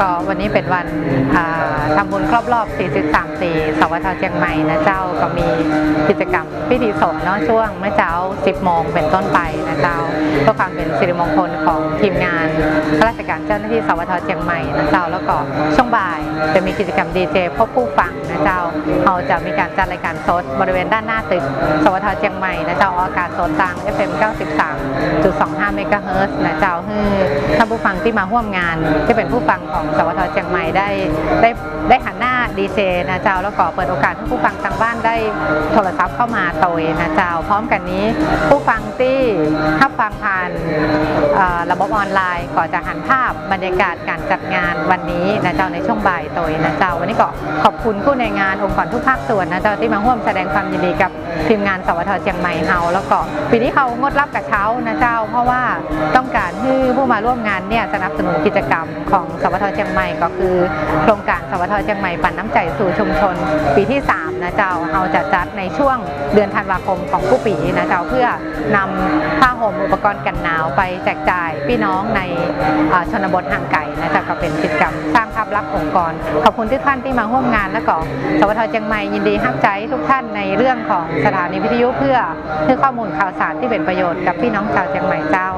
ก็วันนี้เป็นวันอ่าทำบุญครบรอบ 43 ปีสวทเชียงใหม่นะเจ้าก็มีกิจกรรมพิธีสงฆ์เนาะช่วงเมื่อเช้า 10 โมงเป็นต้นไปนะเจ้าเพื่อความเป็นสิริมงคลของทีมงานข้าราชการเจ้าหน้าที่สวทเชียงใหม่นะเจ้าแล้วก็ช่วงบ่ายจะมีกิจกรรมดีเจพบผู้ฟังนะเจ้าเราจะมีการจัดรายการสดบริเวณด้านหน้าตึก สวทเชียงใหม่นะเจ้าออกอากาศสดทาง FM 93.25 เมกะเฮิรตซ์นะเจ้าให้ท่านผู้ฟังที่มาร่วมงานที่เป็นผู้ฟังของสวทเชียงใหม่ได้ได้ได้หันหน้าดีเจนะเจ้าแล้วก็เปิดโอกาสให้ผู้ฟังทางบ้านได้โทรศัพท์เข้ามาโตยนะเจ้า พร้อมกันนี้ผู้ฟังที่ถ้าฟังผ่านระบบออนไลน์ก็จะหันภาพบรรยากาศการจัดงานวันนี้นะเจ้าในช่วงบ่ายโตยนะเจ้า วันนี้ก็ขอบคุณผู้ในงานองค์กรทุกภาคส่วนนะเจ้าที่มาร่วมแสดงความยินดีกับทีมงานสวทเชียงใหม่เฮาแล้วก็ปีนี้เขางดรับกระเช้านะเจ้า เพราะว่าต้องการให้ผู้มาร่วมงานเนี่ยสนับสนุนกิจกรรมของสวทเชียงใหม่ก็คือ โครงการสวทเชียงใหม่ปั่นน้ำใจสู่ชุมชน ปีที่ 3 นะเจ้าเราจะจัดในช่วงเดือนธันวาคมของผู้ปีนะเจ้าเพื่อนำผ้าห่มอุปกรณ์กันหนาวไปแจกจ่ายพี่น้องในชนบทห่างไกลนะเจ้าก็เป็นกิจกรรมสร้างภาพลักษณ์องค์กร ขอบคุณทุกท่านที่มาร่วมงานและก็สวทเชียงใหม่ยินดีฮับใจทุกท่านในเรื่องของสถานีวิทยุเพื่อให้ข้อมูลข่าวสารที่เป็นประโยชน์กับพี่น้องชาวเชียงใหม่เจ้า